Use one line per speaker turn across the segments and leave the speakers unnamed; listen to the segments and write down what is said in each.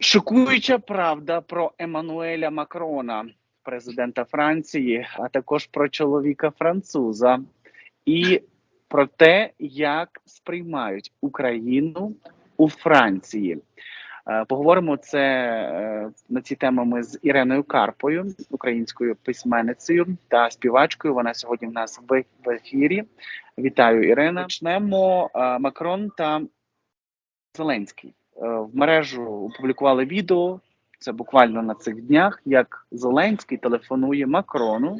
Шокуюча правда про Еммануеля Макрона, президента Франції, а також про чоловіка француза, і про те, як сприймають Україну у Франції. Е, Поговоримо це е, на ці теми ми з Іреною Карпою, українською письменницею та співачкою. Вона сьогодні в нас в ефірі. Вітаю, Ірина. Почнемо е, Макрон та Зеленський. Е, В мережу опублікували відео. Це буквально на цих днях, як Зеленський телефонує Макрону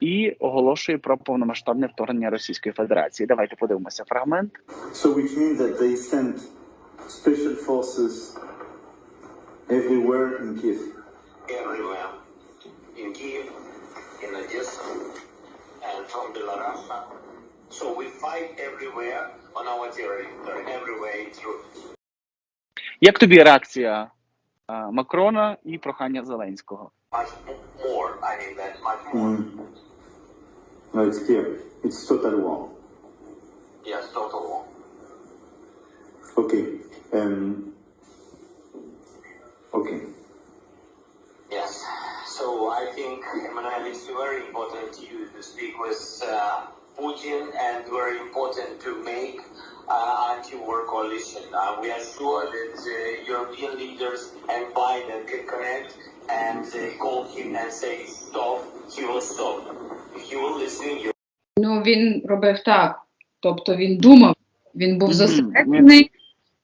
і оголошує про повномасштабне вторгнення Російської Федерації. Давайте подивимося фрагмент.
So which means that they sent special forces everywhere in Kiev.
everywhere in Kiev, in Odessa, and from Belarus. So we fight everywhere on our territory, everywhere true.
Як тобі реакція е, Макрона і прохання Зеленського?
Much more, I mean that much more.
Mm. No, it's clear. It's total war.
Yes, total war.
Okay. Um, okay.
Yes. So I think, Emmanuel, it's very important to you to speak with uh, Putin and very important to make uh, anti-war coalition. Uh, we are sure that uh, European leaders and Biden can connect and uh, call him and say stop, he will stop. He will listen, you
Ну, він робив так. Тобто він думав, він був зосереджений.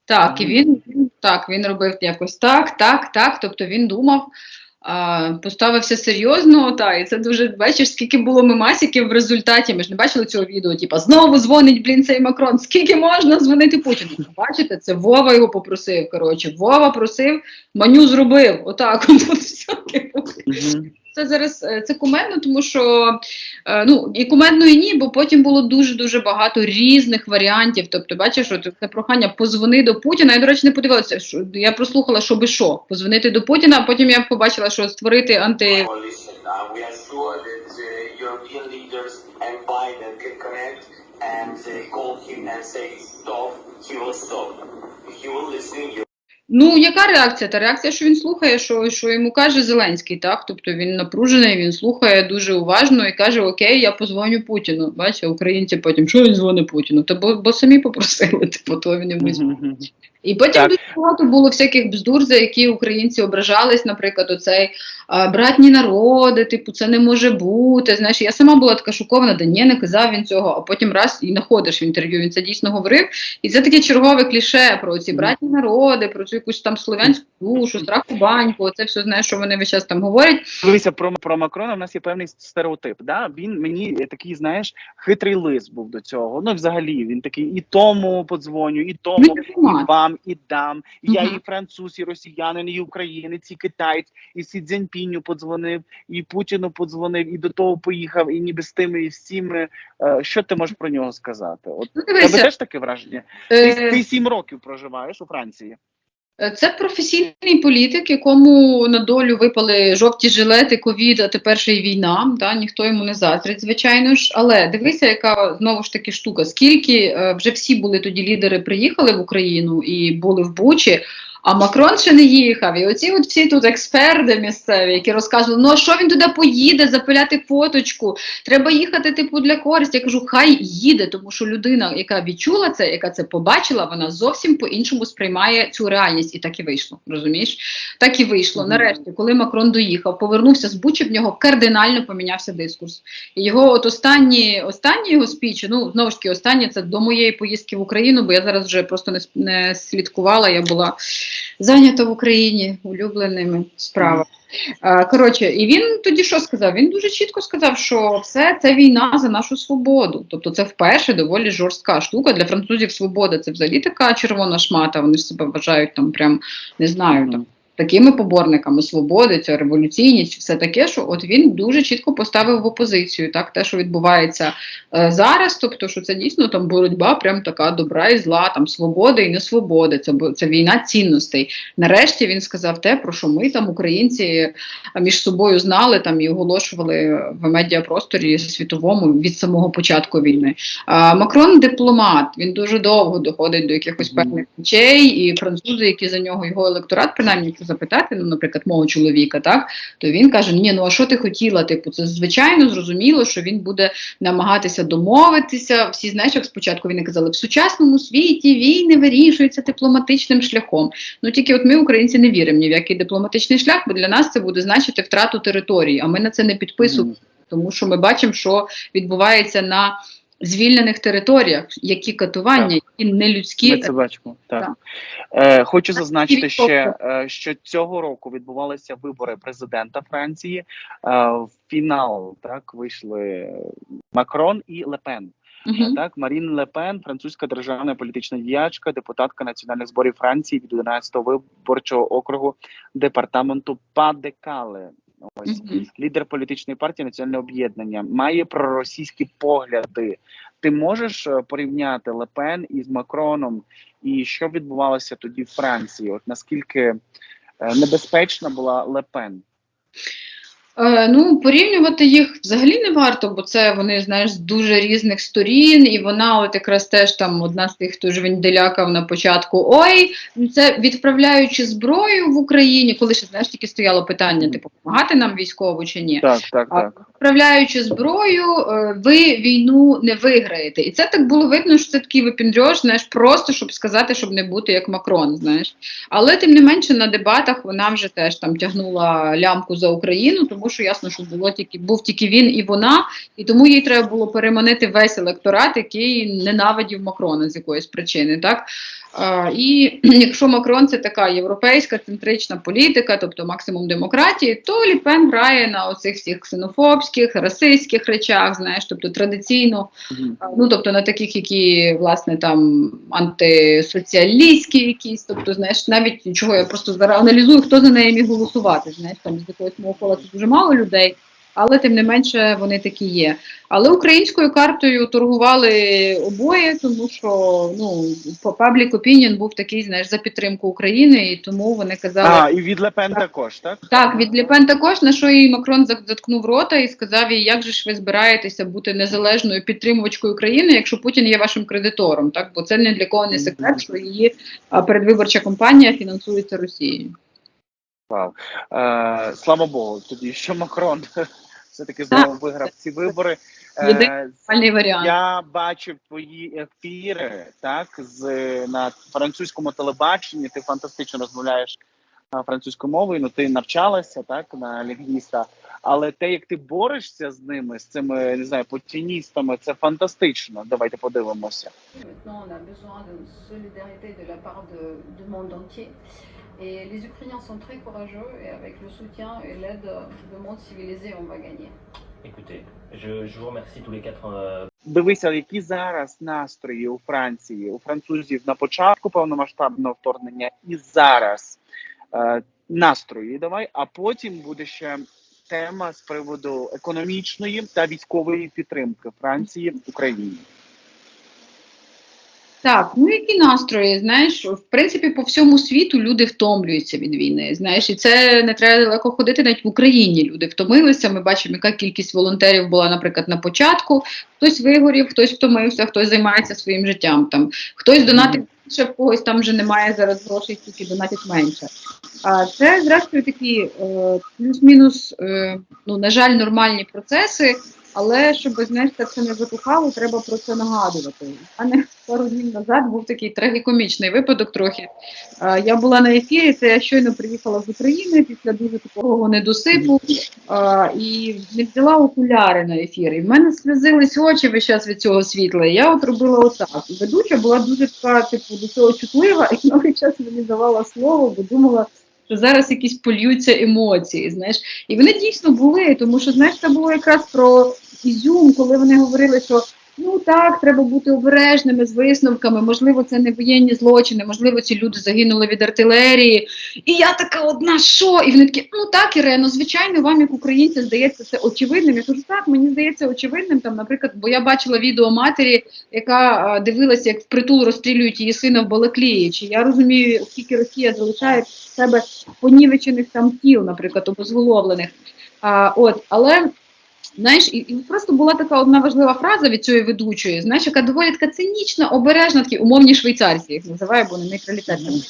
Так, і він, він так, він робив якось так, так, так. Тобто він думав, поставився серйозно. Та, і це дуже бачиш, скільки було мемасиків в результаті. Ми ж не бачили цього відео. Типа знову дзвонить блін цей Макрон. Скільки можна дзвонити Путіну? Бачите, це Вова його попросив. Коротше, Вова просив, Маню зробив. Отак. От, от все. Це зараз е, це кумедно, тому що е, ну і кумедно і ні, бо потім було дуже дуже багато різних варіантів. Тобто, бачиш, от це прохання позвони до Путіна. Я до речі не подивилася. Що я прослухала, що би що, позвонити до Путіна. А потім я побачила, що створити анти.
and uh, call him and say stop, he will stop. He will listen, you
Ну яка реакція? Та реакція, що він слухає, що, що йому каже Зеленський, так? Тобто він напружений, він слухає дуже уважно і каже: Окей, я позвоню Путіну. Бачите, українці потім що він дзвонить Путіну? Та бо, бо самі попросили, типу, то він йому
Мгм.
І потім
Так.
дуже багато було всяких бздур, за які українці ображались, наприклад, оцей братні народи, типу, це не може бути. Знаєш, я сама була така шокована, да ні, не казав він цього, а потім раз і знаходиш в інтерв'ю, він це дійсно говорив. І це таке чергове кліше про ці братні народи, про цю якусь там слов'янську душу, страху баньку. Це все знаєш, що вони весь час там говорять.
Дивися, про, про Макрона в нас є певний стереотип. Да? Він мені такий, знаєш, хитрий лис був до цього. Ну, взагалі, він такий і тому подзвоню, і тому, і
дипломат.
І дам. Я і француз, і росіянин, і українець, і китаєць, і Сі Цзіньпіню подзвонив, і Путіну подзвонив, і до того поїхав, і ніби з тими, і всіми. Е, Що ти можеш про нього сказати? От
Ну,
тебе теж таке враження?
е,
Ти, ти сім років проживаєш у Франції.
Е, Це професійний політик, якому на долю випали жовті жилети, ковід, а тепер ще й війна. Да? Ніхто йому не заздрить, звичайно ж. Але дивися, яка знову ж таки штука. Скільки е, вже всі були тоді лідери, приїхали в Україну і були в Бучі. А Макрон ще не їхав. І оці от всі тут експерти місцеві, які розказували, ну а що він туди поїде, запиляти фоточку, треба їхати типу для користі. Я кажу, хай їде, тому що людина, яка відчула це, яка це побачила, вона зовсім по-іншому сприймає цю реальність. І так і вийшло. Розумієш? Так і вийшло. Нарешті, коли Макрон доїхав, повернувся з Бучі, в нього кардинально помінявся дискурс. І його от останні, останні його спічі, ну знову ж таки, останні це до моєї поїздки в Україну, бо я зараз вже просто не, не слідкувала. Я була зайнята в Україні улюбленими справами. Е, Коротше, і він тоді що сказав? Він дуже чітко сказав, що все це війна за нашу свободу. Тобто, це вперше доволі жорстка штука. Для французів свобода це взагалі така червона шмата. Вони себе вважають там, прям не знаю, там такими поборниками свободи, ця революційність, все таке, що от він дуже чітко поставив в опозицію так, те, що відбувається е, зараз, тобто, що це дійсно там боротьба, прям така добра і зла, там свобода і не свобода, це, це війна цінностей. Нарешті він сказав те, про що ми там, українці, між собою знали там і оголошували в медіапросторі світовому від самого початку війни. А, Макрон дипломат, він дуже довго доходить до якихось певних речей, і французи, які за нього його електорат, принаймні, якщо запитати, ну, наприклад, мого чоловіка, так то він каже: Ні, ну а що ти хотіла? Типу, це звичайно зрозуміло, що він буде намагатися домовитися. Всі знаєш, як спочатку він казали, в сучасному світі війни вирішуються дипломатичним шляхом. Ну тільки от ми, українці, не віримо ні в який дипломатичний шлях, бо для нас це буде значити втрату території, а ми на це не підписуємо, тому що ми бачимо, що відбувається на звільнених територіях, які катування, які нелюдські.
Ми це бачимо. Так.
Так.
Е, хочу
Так,
зазначити ще, е, що цього року відбувалися вибори президента Франції. Е, в фінал так вийшли Макрон і Лепен.
Мгм.
Так, Марін Лепен, французька державна політична діячка, депутатка національних зборів Франції від 11-го виборчого округу департаменту Падекале. Ось лідер політичної партії Національне об'єднання має проросійські погляди. Ти можеш е, порівняти Лепен із Макроном, і що відбувалося тоді в Франції? От наскільки е, небезпечна була Лепен?
Е, ну, порівнювати їх взагалі не варто, бо це вони, знаєш, з дуже різних сторін, і вона, от якраз теж там одна з тих, хто ж венделякав на початку. Ой, ну, це відправляючи зброю в Україні, коли ще знаєш, тільки стояло питання, типу, допомагати нам військово чи ні.
Так, так, так.
Відправляючи зброю, е, ви війну не виграєте. І це так було видно, що це такий випіндрьош, знаєш, просто щоб сказати, щоб не бути як Макрон, знаєш. Але тим не менше на дебатах вона вже теж там тягнула лямку за Україну, тому що ясно, що було тільки був тільки він і вона, і тому їй треба було переманити весь електорат, який ненавидів Макрона з якоїсь причини. Так а, і якщо Макрон це така європейська центрична політика, тобто максимум демократії, то Ліпен грає на оцих всіх ксенофобських, расистських речах, знаєш, тобто традиційно Ну, тобто на таких, які власне там антисоціалістські якісь, тобто, знаєш, навіть чого я просто зараз аналізую, хто за неї міг голосувати. Знаєш, там з якогось мого кола це дуже мало людей, але тим не менше вони такі є. Але українською картою торгували обоє, тому що ну public opinion був такий, знаєш, за підтримку України, і тому вони казали.
А, і від Лепен також, так?
Так, від Ліпен також, на що їй Макрон заткнув рота і сказав їй, як же ж ви збираєтеся бути незалежною підтримувачкою України, якщо Путін є вашим кредитором, так? Бо це ні для кого не секрет, що її передвиборча кампанія фінансується Росією.
Вау. Е, слава Богу, тоді що Макрон все-таки знову виграв ці вибори. Е. Я бачив твої ефіри так з на французькому телебаченні. Ти фантастично розмовляєш французькою мовою. Ну ти навчалася так на лінгвіста. Але те, як ти борешся з ними, з цими не знаю, путіністами, це фантастично. Давайте подивимося.
Maintenant, on a besoin de solidarité de la part de, du monde entier. Et les Ukrainiens sont très courageux et avec le soutien et l'aide du monde civilisé, on va gagner.
Écoutez, je, je vous remercie tous les quatre. euh,
Дивися, які зараз настрої у Франції, у французів на початку повномасштабного вторгнення і зараз е, настрої. Давай, а потім буде ще тема з приводу економічної та військової підтримки Франції Україні.
Так, ну які настрої, знаєш, в принципі, по всьому світу люди втомлюються від війни. Знаєш, і це не треба далеко ходити. Навіть в Україні люди втомилися. Ми бачимо, яка кількість волонтерів була, наприклад, на початку. Хтось вигорів, хтось втомився, хтось займається своїм життям. Там хтось донатить більше, в когось там вже немає зараз грошей, тільки донатять менше. А це, зрештою, такі е, плюс-мінус, е, ну на жаль, нормальні процеси. Але щоб знаєш, це не затухало, треба про це нагадувати. А не пару днів назад був такий трагікомічний випадок трохи. Е, Я була на ефірі, це я щойно приїхала з України після дуже такого недосипу е, і не взяла окуляри на ефір. І в мене сльозились очі весь час від цього світла. І я от робила отак. І ведуча була дуже така, типу, до цього чутлива, і новий час мені давала слово, бо думала. Що зараз якісь польються емоції, знаєш, і вони дійсно були, тому що знаєш, це було якраз про Ізюм, коли вони говорили, що Ну так, треба бути обережними з висновками. Можливо, це не воєнні злочини, можливо, ці люди загинули від артилерії. І я така одна, що? І вони такі, ну так, Ірено, звичайно, вам, як українці, здається це очевидним. Я кажу, так, мені здається очевидним. Там, наприклад, бо я бачила відео матері, яка дивилася, як впритул розстрілюють її сина в Балаклії. Чи я розумію, скільки Росія залишає в себе понівечених там тіл, наприклад, обезголовлених. А, от, але Знаєш, і, і просто була така одна важлива фраза від цієї ведучої, знаєш, яка доволі така цинічна, обережна, такі умовні швейцарці, їх називає, бо не нейтралітетні.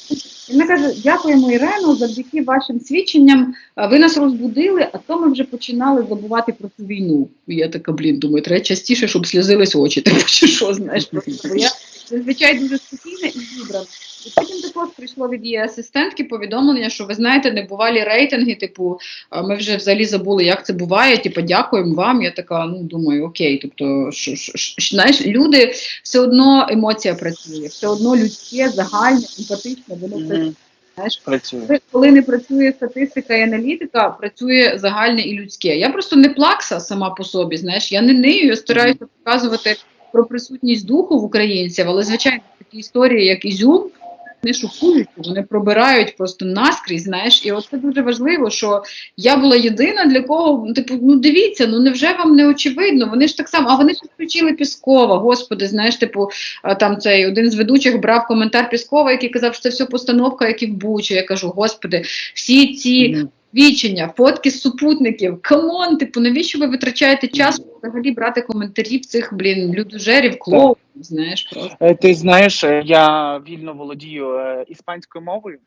І вона каже: дякуємо, Ірену, завдяки вашим свідченням ви нас розбудили, а то ми вже починали забувати про цю війну. І я така, блін, думаю, треба частіше, щоб сльозились очі, типу, чи що, знаєш, просто, бо я зазвичай дуже спокійна і зібрана. І потім також прийшло від її асистентки повідомлення, що ви знаєте, небувалі рейтинги, типу, ми вже взагалі забули, як це буває. Типу, дякуємо вам. Я така, ну думаю, окей. Тобто, що, що, що, знаєш, люди все одно емоція працює, все одно людське, загальне, емпатичне, воно працює.
Мгм.
Знаєш,
Працює.
коли- коли не працює статистика і аналітика, працює загальне і людське. Я просто не плакса сама по собі. Знаєш, я не нею, я стараюся показувати про присутність духу в українців, але звичайно такі історії, як Ізюм. Не шокують, вони пробирають просто наскрізь, знаєш, і от це дуже важливо, що я була єдина, для кого ну, типу, ну дивіться, ну невже вам не очевидно? Вони ж так само, а вони ж включили Піскова, господи, знаєш, типу, там цей один з ведучих брав коментар Піскова, який казав, що це все постановка, як і в Бучі. Я кажу, господи, всі ці. Свідчення, фотки з супутників, камон, типу, навіщо ви витрачаєте час взагалі брати коментарі в цих, блін, людожерів, клоунів, знаєш, просто.
Е, Ти знаєш, е, я вільно володію е, іспанською мовою,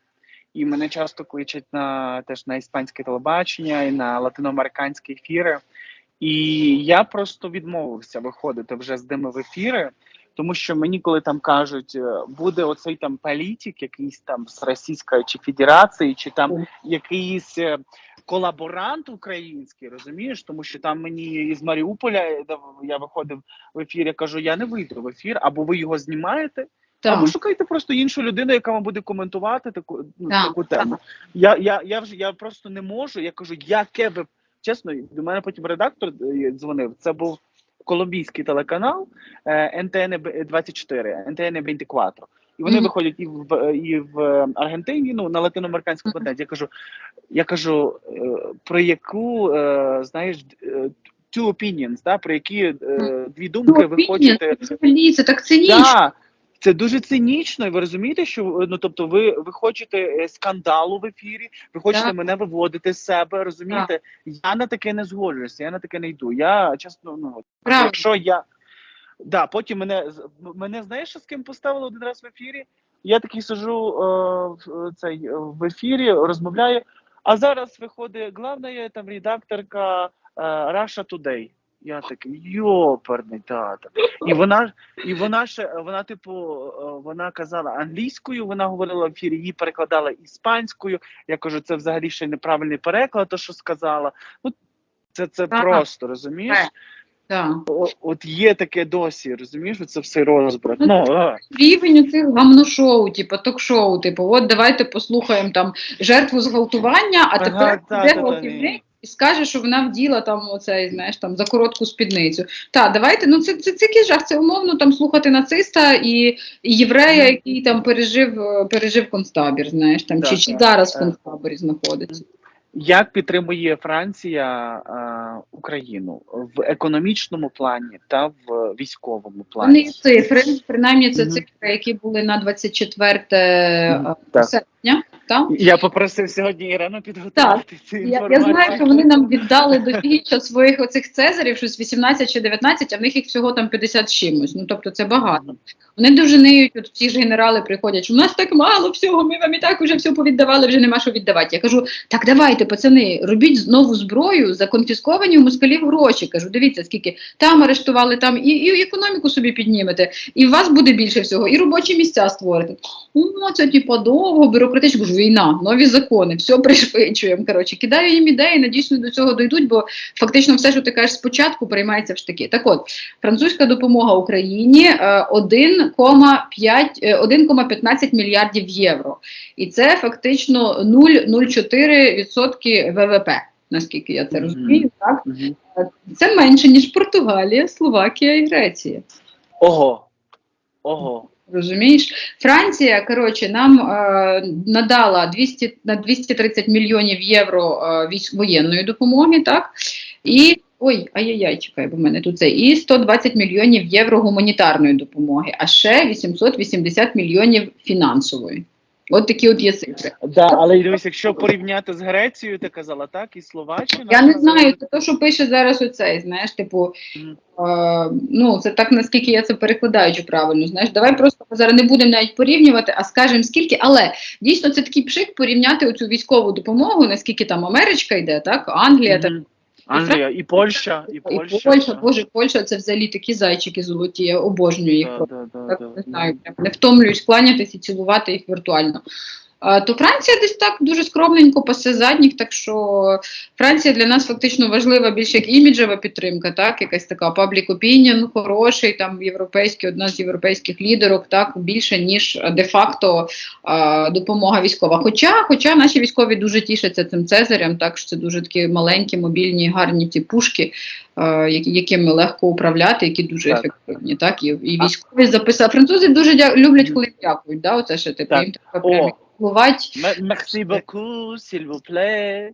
і мене часто кличуть на теж на іспанське телебачення і на латиноамериканські ефіри. І я просто відмовився виходити вже з ними в ефіри, тому що мені, коли там кажуть, е, буде оцей там політик, якийсь там з Російської чи Федерації, чи там якийсь е, колаборант український, розумієш, тому що там мені із Маріуполя е, я виходив в ефір, я кажу, я не вийду в ефір, або ви його знімаєте, або шукайте просто іншу людину, яка вам буде коментувати таку, ну,
Так,
таку тему. Я, я, я вже я просто не можу. Я кажу, яке ви чесно, до мене потім редактор е, дзвонив. Це був колумбійський телеканал НТН 24, НТН 24. І вони
Мгм.
виходять і в і в Аргентині, ну на латиноамериканському континенті. Я кажу, я кажу, е, про яку е, знаєш two opinions, да, про які дві думки ви
Ну,
хочете.
це так цинічно.
Да, це дуже цинічно, і ви розумієте, що ну тобто, ви, ви хочете е, скандалу в ефірі, ви хочете
Так.
мене виводити з себе. Розумієте? Я на таке не згоджуюся, я на таке не йду. Я чесно, ну от,
Правильно.
якщо я да, потім мене мене знаєш, з ким поставили один раз в ефірі. Я такий сижу е, в цей е, в ефірі, розмовляю. А зараз виходить главна там редакторка е, Russia Today. Я такий йоперний тата. І вона і вона ще вона, типу, е, вона казала англійською, вона говорила в ефірі, її перекладала іспанською. Я кажу, це взагалі ще неправильний переклад, то що сказала. Ну це, це
Ага.
просто розумієш.
Так.
О, от є таке досі, розумієш, це все розбрат.
Ну,
Ну,
рівень цих гамношоу, типу ток-шоу, типу, от давайте послухаємо там жертву зґвалтування, а
Ага,
тепер
та, та, та, ні.
І скаже, що вона вділа там оцей, знаєш, там за коротку спідницю. Так, давайте, ну це, це, це який жах, це умовно там слухати нациста і, і єврея, який там пережив, е, пережив концтабір, знаєш, там,
Да,
чи, чи
так,
зараз в
так.
концтаборі знаходиться.
Як підтримує Франція е, Україну в економічному плані та в військовому плані?
є цифри, принаймні це цифри, які були на 24
Мгм,
е,
так.
серпня. Так?
Я попросив сьогодні Ірену підготувати цю
Я,
інформацію.
я знаю, що вони нам віддали до фігіча своїх оцих цезарів, щось 18 чи 19, а в них їх всього там 50 чимось. Ну тобто це багато. Вони дуже ниють, от ці ж генерали приходять, що у нас так мало всього, ми вам і так уже все повіддавали, вже нема що віддавати. Я кажу, так давайте, пацани, робіть нову зброю за конфісковані у москалів гроші. Кажу, дивіться, скільки там арештували, там і, і економіку собі піднімете, і у вас буде більше всього, і робочі місця створите. Ну, це типу довго, бюрократично, кажу, війна, нові закони, все пришвидшуємо. Коротше, кидаю їм ідеї, надіюсь, вони до цього дійдуть, бо фактично все, що ти кажеш спочатку, приймається в штики. Так от, французька допомога Україні е, 1,5 е, 1,15 мільярдів євро. І це фактично 0,04% ВВП. наскільки я це розумію. Так
Мгм.
це менше ніж Португалія, Словакія і Греція.
Ого. Ого.
Розумієш, Франція коротше нам е, надала 200, на 230 мільйонів євро е, воєнної допомоги, так і ой, ай-яй-яй, чекай, бо в мене тут це і 120 мільйонів євро гуманітарної допомоги, а ще 880 мільйонів фінансової. От такі от є цифри.
Да, але дивись, якщо порівняти з Грецією, ти казала так, і Словаччина.
Я не знаю, це то, що пише зараз оцей, знаєш, типу, е, ну, це так, наскільки я це перекладаючи правильно, знаєш, давай просто зараз не будемо навіть порівнювати, а скажемо скільки, але дійсно це такий пшик порівняти оцю військову допомогу, наскільки там Америчка йде, так, Англія, так,
Мгм. Англія, і Польща, і Польща.
і
Польща.
Боже, Польща це взагалі такі зайчики золоті, я обожнюю їх.
Да, да, да,
так,
да.
не знаю, прям не втомлююсь кланятись і цілувати їх віртуально. То Франція десь так дуже скромненько пасе задніх, так що Франція для нас фактично важлива більше як іміджева підтримка, так, якась така public opinion, хороший, там європейський, одна з європейських лідерок, так, більше, ніж де-факто допомога військова. Хоча, хоча наші військові дуже тішаться цим цезарем, так що це дуже такі маленькі, мобільні, гарні ті пушки, якими легко управляти, які дуже
Так.
ефективні. Так, і, і військові записали. Французи дуже дя... люблять, коли дякують. Да, оце ще типу,
Так.
їм треба
Ме- Merci beaucoup, s'il vous plaît.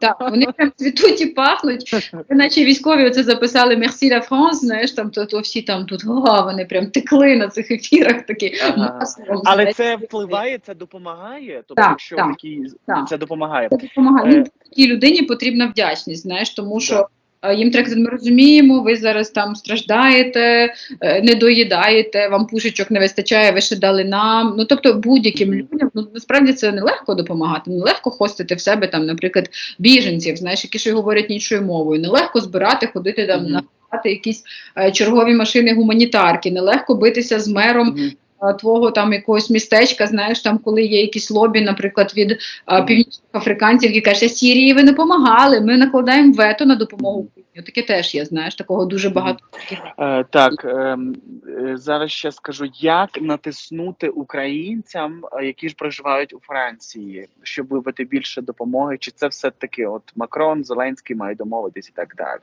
Так, вони прям цвітуть і пахнуть. Наче військові оце записали Merci la France, знаєш, там то, то всі там тут о, вони прям текли на цих ефірах такі
Ага.
маслом.
Але
знаєш.
це впливає, це допомагає. Тобто,
Так,
якщо
так,
такі
так.
це допомагає.
Це допомагає.
Е.
Ну, такій людині потрібна вдячність, знаєш, тому що.
Да.
Е, Їм треба ми розуміємо, ви зараз там страждаєте, е, не доїдаєте, вам пушечок не вистачає, ви ще дали нам. Ну тобто будь-яким людям ну насправді це нелегко допомагати, нелегко хостити в себе там, наприклад, біженців, знаєш, які ще говорять іншою мовою. Нелегко збирати, ходити там
Мгм.
на якісь е, чергові машини гуманітарки, нелегко битися з мером
Мгм.
е, твого там якогось містечка, знаєш, там коли є якісь лобі, наприклад, від е,
Мгм.
північних африканців, які кажуть, Сірії ви не допомагали, ми накладаємо вето на допомогу Україні. Таке теж є, знаєш, такого дуже багато.
Е, так, ем, е, зараз ще скажу, як натиснути українцям, е, які ж проживають у Франції, щоб вибити більше допомоги, чи це все таки, от Макрон, Зеленський мають домовитись і так далі.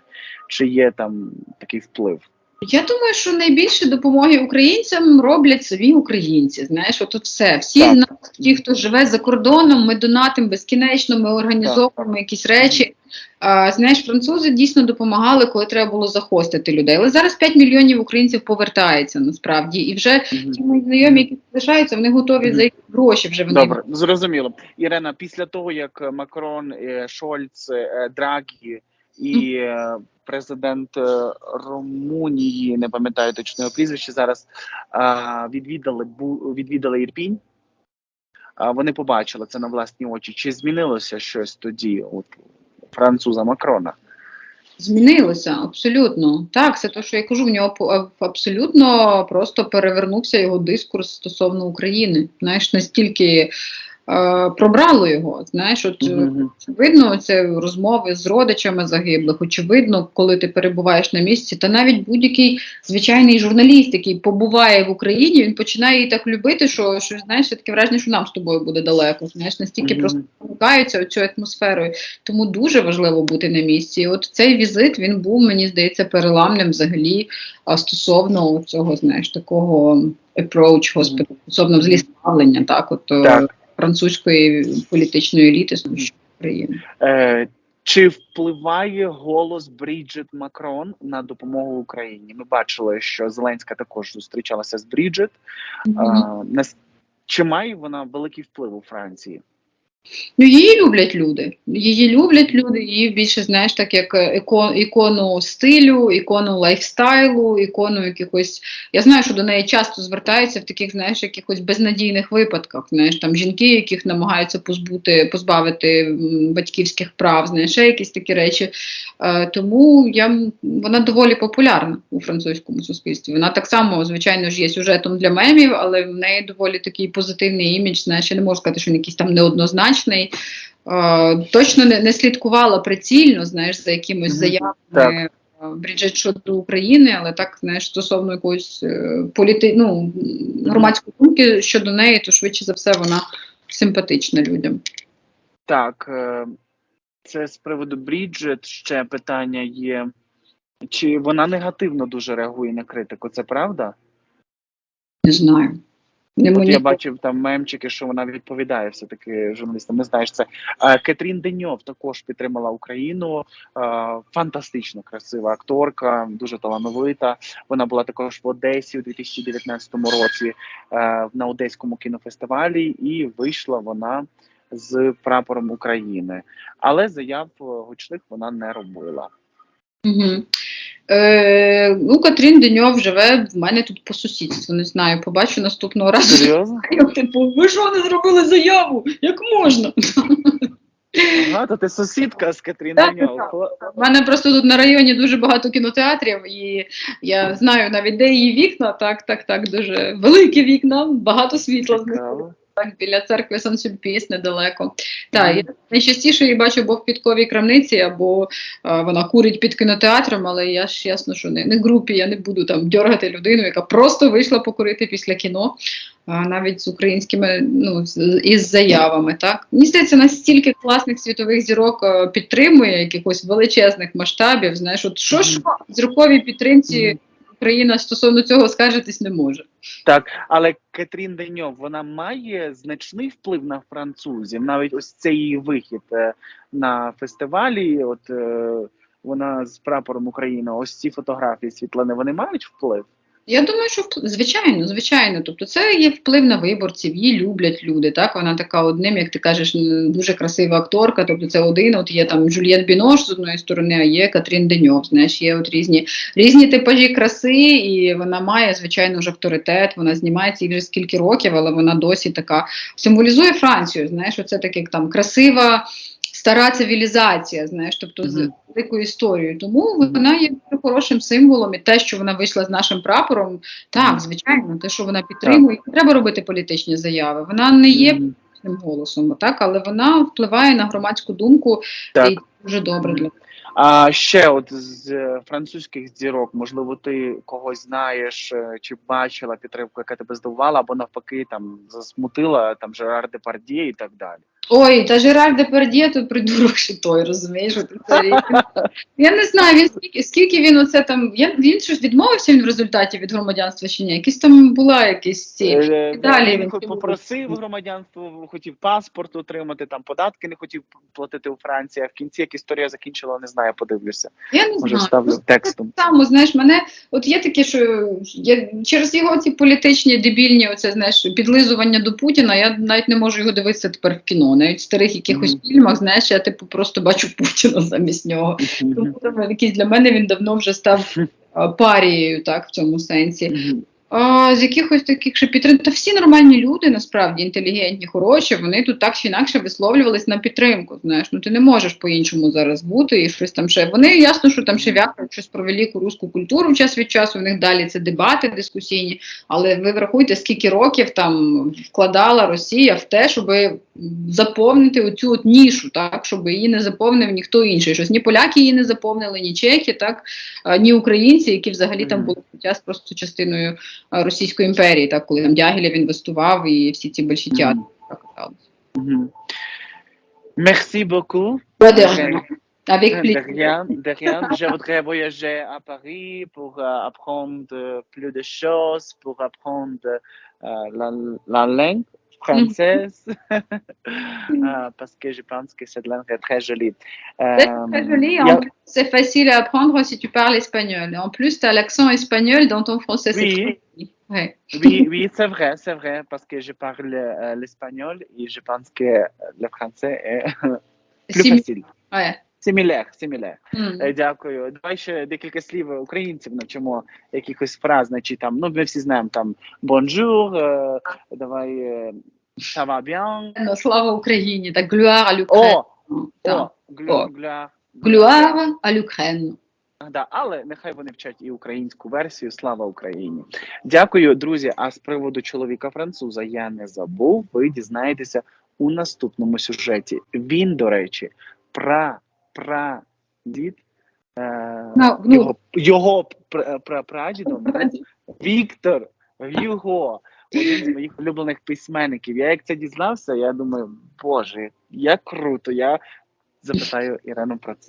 Чи є там такий вплив?
Я думаю, що найбільше допомоги українцям роблять самі українці. Знаєш, от, все. Всі
Так.
нас, ті, хто живе за кордоном, ми донатимо безкінечно, ми організовуємо якісь речі. А, знаєш, французи дійсно допомагали, коли треба було захостити людей. Але зараз 5 мільйонів українців повертається насправді, і вже
Мгм.
ті мої знайомі, які залишаються, вони готові
Мгм.
за їх гроші вже вони
Добре, зрозуміло. Ірена, після того як Макрон, е, Шольц, е, Драгі і е, президент е, Румунії, не пам'ятаю точно його прізвище, зараз відвідали відвідали Ірпінь. Вони побачили це на власні очі. Чи змінилося щось тоді от, у француза Макрона?
Змінилося абсолютно. Так, це те, що я кажу, в нього абсолютно просто перевернувся його дискурс стосовно України. Знаєш, настільки пробрало його. Знаєш, от е, очевидно, це розмови з родичами загиблих. Очевидно, коли ти перебуваєш на місці, та навіть будь-який звичайний журналіст, який побуває в Україні, він починає її так любити, що, що знаєш, таке враження, що нам з тобою буде далеко. Знаєш, настільки просто проникаються цією атмосферою. Тому дуже важливо бути на місці. І от цей візит він був, мені здається, переламним взагалі стосовно цього, знаєш, такого approach, господи, стосовно взагалі ставлення, так, от е,
Так.
Французької політичної еліти з України.
Е, чи впливає голос Бріджит Макрон на допомогу Україні? Ми бачили, що Зеленська також зустрічалася з Бріджит. А, нас- чи має вона великий вплив у Франції?
Ну, її люблять люди. Її люблять люди, її більше, знаєш, так як іко, ікону стилю, ікону лайфстайлу, ікону якихось. Я знаю, що до неї часто звертаються в таких, знаєш, якихось безнадійних випадках. Знаєш, там жінки, яких намагаються позбути, позбавити батьківських прав, знаєш, ще якісь такі речі. Е, тому я, вона доволі популярна у французькому суспільстві. Вона так само, звичайно ж, є сюжетом для мемів, але в неї доволі такий позитивний імідж. Знаєш, я не можу сказати, що він якийсь там неоднозначний. Е, точно не, не слідкувала прицільно, знаєш, за якимось заявами.
Так.
е, Бріджит щодо України, але так знаєш, стосовно якоїсь е, політи... ну, громадської думки щодо неї, то швидше за все вона симпатична людям.
Так. Це з приводу Бріджет ще питання є. Чи вона негативно дуже реагує на критику? Це правда?
Не знаю.
От
мені
я бачив там мемчики, що вона відповідає все-таки журналістам. Не знаєш це. Кетрін Деньов також підтримала Україну. Фантастично красива акторка, дуже талановита. Вона була також в Одесі у 2019 році е, на Одеському кінофестивалі, і вийшла вона з прапором України. Але заяв е, гучних вона не робила.
Угу. Е, ну, Катрін Деньов живе в мене тут по сусідству. Не знаю, побачу наступного разу.
Серйозно?
Типу, ви що не зробили заяву? Як можна?
Ага, то ти сусідка з Кетрін
Так,
Деньов.
У мене просто тут на районі дуже багато кінотеатрів, і я знаю навіть, де її вікна. Так, так, так, дуже великі вікна, багато світла.
Цікаво.
Так, біля церкви сан сюльпіс недалеко. Так, я найчастіше її бачу або в підковій крамниці, або е, вона курить під кінотеатром, але я ж ясно, що не, не групі, я не буду там дергати людину, яка просто вийшла покурити після кіно, а навіть з українськими, ну, з, із заявами. Так? Мені здається, настільки класних світових зірок е, підтримує якихось величезних масштабів. Знаєш, от що ж зірковій підтримці Україна стосовно цього скаржитись не може.
Так, але Кетрін Деньов, вона має значний вплив на французів. Навіть ось цей її вихід е, на фестивалі. От е, вона з прапором України. Ось ці фотографії світлини, вони мають вплив.
Я думаю, що звичайно, звичайно. Тобто це є вплив на виборців, її люблять люди. Так, вона така одним, як ти кажеш, дуже красива акторка. Тобто це один. От є там Жюльєт Бінош з одної сторони, а є Катрін Деньов. Знаєш, є от різні різні типажі краси, і вона має звичайно ж авторитет. Вона знімається і вже скільки років, але вона досі така символізує Францію. Знаєш, оце таке там красива. Стара цивілізація, знаєш, тобто з
Мгм.
Великою історією. Тому вона є дуже хорошим символом, і те, що вона вийшла з нашим прапором, так, звичайно, те, що вона підтримує, треба робити політичні заяви. Вона не є політичним голосом, так, але вона впливає на громадську думку
Так.
і дуже добре для
А ще от з французьких зірок, можливо, ти когось знаєш е, чи бачила підтримку, яка тебе здивувала, або навпаки там засмутила там Жерар Депардє і так далі.
Ой, та Жерар Депардє тут придурок ще той, розумієш? Він- Я не знаю, він скільки, скільки він оце там. Я, він щось відмовився він в результаті від громадянства чи ні? Якісь там була якісь ці.
Е,
далі
він
він
хоч
чому?
попросив громадянство, хотів паспорт отримати, там податки не хотів платити у Франції. А в кінці як історія закінчила, не знаю, подивлюся.
Я не
Може,
знаю.
вставлю
Ну,
текстом.
Так само, знаєш, мене от є таке, що я через його ці політичні дебільні, оце знаєш, підлизування до Путіна. Я навіть не можу його дивитися тепер в кіно. Навіть в старих якихось
Мгм.
фільмах, знаєш, я типу просто бачу Путіна замість нього. Тому там, якийсь для мене він давно вже став парією, так, в цьому сенсі.
Мгм.
А, з якихось таких ще підтримок. Та всі нормальні люди, насправді, інтелігентні, хороші, вони тут так чи інакше висловлювались на підтримку. Знаєш, ну ти не можеш по-іншому зараз бути і щось там ще. Вони ясно, що там ще в'якають щось про велику руську культуру час від часу. У них далі це дебати дискусійні. Але ви врахуйте, скільки років там вкладала Росія в те, щоб заповнити оцю от нішу, так, щоб її не заповнив ніхто інший. Щось ні поляки її не заповнили, ні чехи, так, ні українці, які взагалі там були час просто частиною Російської імперії, так, коли там Дягілєв інвестував і всі ці больші театри.
Мгм.
так, так.
Мгм. Merci beaucoup.
Pas de rien. Avec
De
plaisir.
rien, de rien. Je voudrais voyager à Paris pour euh, apprendre plus de choses, pour apprendre euh, la, la langue française, Euh, parce que je pense que cette langue est très jolie.
C'est
Euh,
très joli.
il y a-
En plus, c'est facile à apprendre si tu parles espagnol. En plus, tu as l'accent espagnol dans ton français.
Oui.
Ouais.
oui, oui, c'est vrai, c'est vrai, parce que je parle euh, l'espagnol et je pense que le français est plus facile.
Ouais.
Similaire, similaire.
Mm.
Е, Дякую. Давай ще декілька слів українців навчимо якихось фраз, значить там, ну ми всі знаємо там бонжур, е, давай е, ça va.
Ну, Слава Україні, так глюар.
О, о,
Глюар а l'Ukraine.
Да, але нехай вони вчать і українську версію. Слава Україні! Дякую, друзі. А з приводу чоловіка француза я не забув. Ви дізнаєтеся у наступному сюжеті. Він, до речі, пра пра дід е,
Ну, ну.
його, його пра- пра- прадідом Віктор В'юго, один з моїх улюблених письменників. Я як це дізнався, я думаю, боже, як круто. Я запитаю Ірену про це.